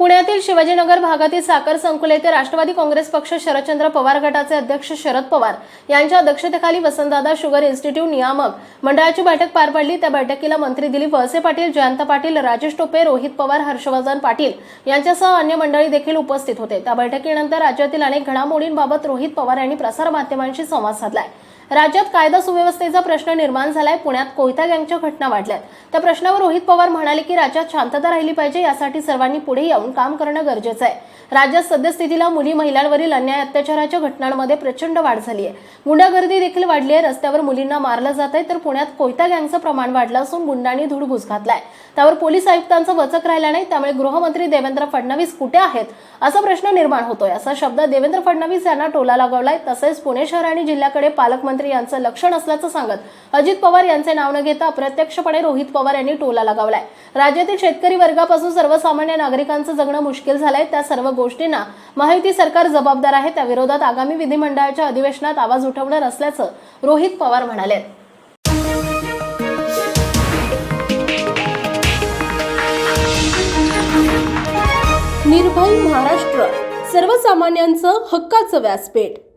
पुण्यातील शिवाजीनगर भागातील साखर संकुल येथे राष्ट्रवादी काँग्रेस पक्ष शरदचंद्र पवार गटाचे अध्यक्ष शरद पवार यांच्या अध्यक्षतेखाली वसंतदादा शुगर इन्स्टिट्यूट नियामक मंडळाची बैठक पार पडली. त्या बैठकीला मंत्री दिलीप वळसे पाटील जयंत पाटील राजेश टोपे रोहित पवार हर्षवर्धन पाटील यांच्यासह अन्य मंडळी देखील उपस्थित होते. त्या बैठकीनंतर राज्यातील अनेक घडामोडींबाबत रोहित पवार यांनी प्रसारमाध्यमांशी संवाद साधलाय. राज्यात कायदा सुव्यवस्थेचा प्रश्न निर्माण झालाय. पुण्यात कोयता गँगच्या घटना वाढल्यात. त्या प्रश्नावर रोहित पवार म्हणाले की राज्यात शांतता राहिली पाहिजे यासाठी सर्वांनी पुढे येऊन काम करणं गरजेचं आहे. राज्यात सद्यस्थितीला मुली महिलांवरील अन्याय अत्याचाराच्या घटनांमध्ये प्रचंड वाढ झाली आहे. गुंडागर्दी देखील वाढली आहे. रस्त्यावर मुलींना मारलं जात आहे तर पुण्यात कोयता गँगचं प्रमाण वाढलं असून गुंडांनी धुडघूस घातलाय त्यावर पोलीस आयुक्तांचं वचक राहिला नाही त्यामुळे गृहमंत्री देवेंद्र फडणवीस कुठे आहेत असा प्रश्न निर्माण होतोय. असा शब्द देवेंद्र फडणवीस यांना टोला लागवलाय. तसेच पुणे शहर आणि जिल्ह्याकडे पालकमंत्री यांचं लक्ष नसल्याचं सांगत अजित पवार यांचे नाव न घेता अप्रत्यक्षपणे रोहित पवार यांनी टोला लगावलाय. राज्यातील शेतकरी वर्गापासून सर्वसामान्य नागरिकांचं जगणं मुश्किल झालंय त्या सर्व गोष्टींना महायुती सरकार जबाबदार आहे त्या विरोधात आगामी विधिमंडळाच्या अधिवेशनात आवाज उठवणार असल्याचं रोहित पवार म्हणाले. निर्भय महाराष्ट्र सर्वसामान्यांचं हक्काचं व्यासपीठ.